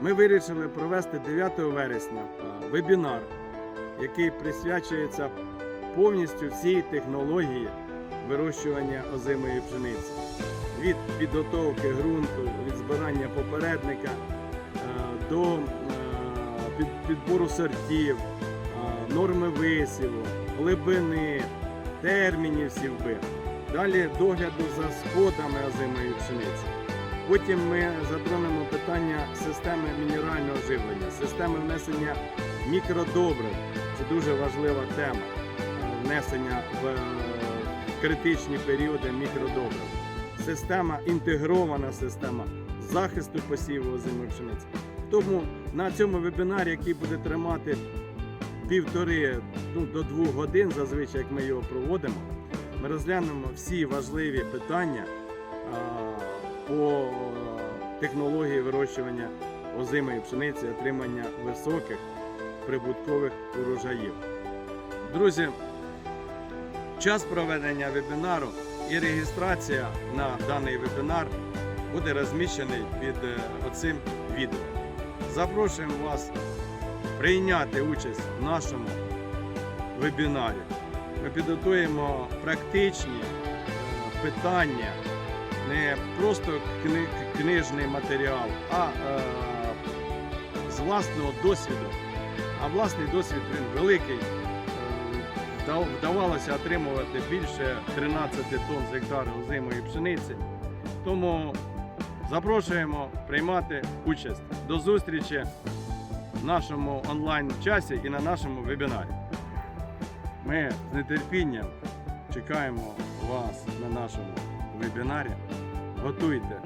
Ми вирішили провести 9 вересня е, вебінар, який присвячується повністю всій технології вирощування озимої пшениці. Від підготовки ґрунту, від збирання попередника е, до е, підбору сортів, норми висіву, глибини, термінів сівби. Далі догляду за сходами озимої пшениці. Потім ми затронемо питання системи мінерального живлення, системи внесення мікродобрив. Це дуже важлива тема. Внесення в е, критичні періоди мікродобрив. Система, інтегрована система захисту посіву озимої пшениці. Тому на цьому вебінарі, який буде тримати півтори ну, до двох годин, зазвичай як ми його проводимо, ми розглянемо всі важливі питання по технології вирощування озимої пшениці, отримання високих прибуткових урожаїв. Друзі, час проведення вебінару і реєстрація на даний вебінар буде розміщений під е, оцим відео. Запрошуємо вас прийняти участь в нашому вебінарі. Ми підготуємо практичні е, питання, не просто кни- книжний матеріал, а е, з власного досвіду. А власний досвід він великий. Е, Вдавалося отримувати більше 13 тонн з гектару озимої пшениці. Тому запрошуємо приймати участь. До зустрічі в нашому онлайн-часі і на нашому вебінарі. Ми з нетерпінням чекаємо вас на нашому вебінарі. Готуйте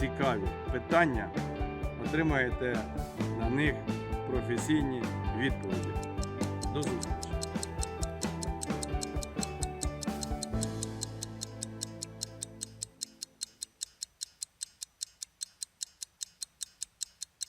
цікаві питання, отримаєте на них професійні відповіді. До зустрічі!